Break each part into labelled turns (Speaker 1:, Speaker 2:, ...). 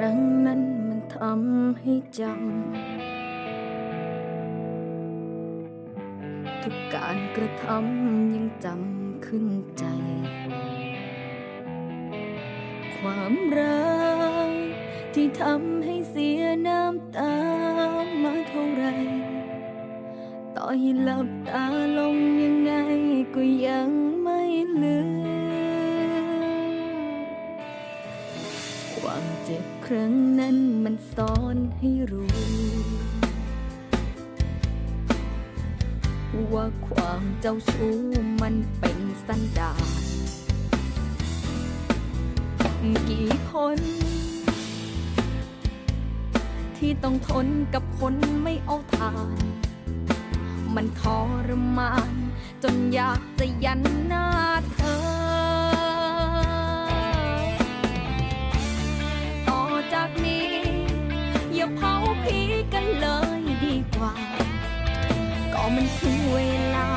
Speaker 1: รั้งนั้นมันทำให้จำทุกการกระทำยังจำขึ้นใจ ความรักที่ทำให้เสียน้ำตามาเท่าไร ต่อให้หลับตาลงยังไงก็ยัง ความเจ็บครั้งนั้นมันสอนให้รู้ ว่าความเจ้าชู้มันเป็นสันดานกี่คน ที่ต้องทนกับคนไม่เอาทาน มันทรมาน จนอยากจะยัน มันถึงเวลา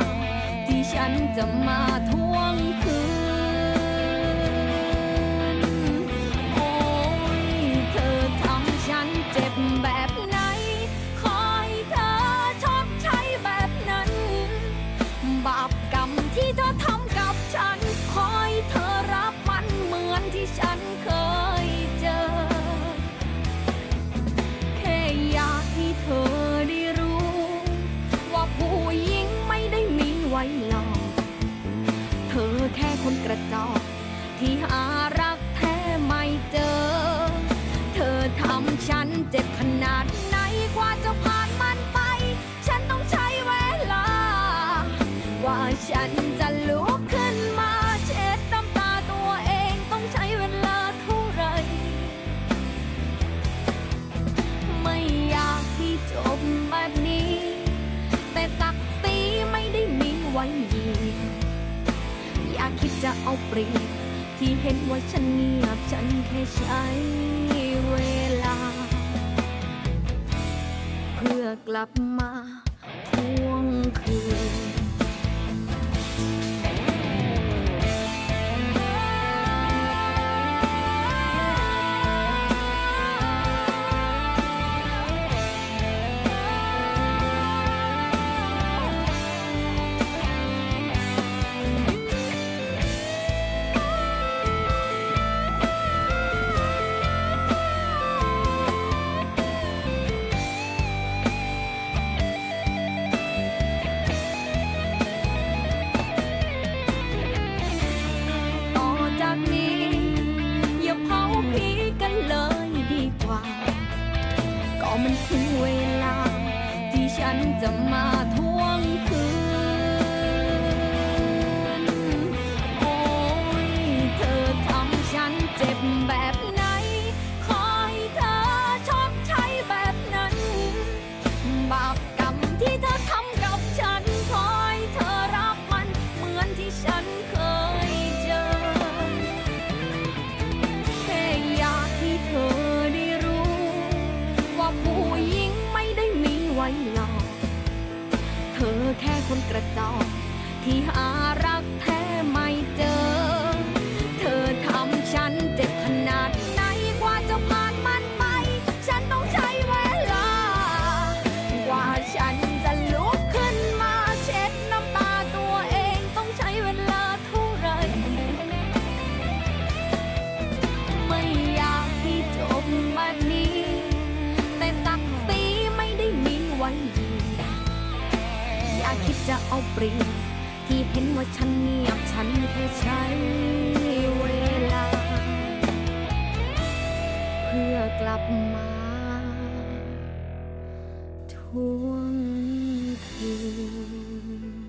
Speaker 1: ที่ฉันจะมาทวงคืน คนกระจอกที่หารักแท้ไม่เจอ เธอทำฉันเจ็บขนาดไหนกว่าจะผ่านมันไป ฉันต้องใช้เวลา กว่าฉันจะลุกขึ้นมาเช็ดน้ำตาตัวเองต้องใช้เวลาเท่าไหร่ไม่อยากให้จบแบบนี้ แต่ศักดิ์ศรีไม่ได้มีไว้ จะเอาเปรียบที่เห็นว่าฉันเงียบฉันแค่ใช้เวลา เพื่อกลับ มันถึงเวลา ที่ฉันจะมาทวงคืน ค่คนกระจอกที่หา คิดจะเอาเปรียบที่เห็นว่าฉันเงียบฉันแค่ใช้เวลา เพื่อกลับมาทวงคืน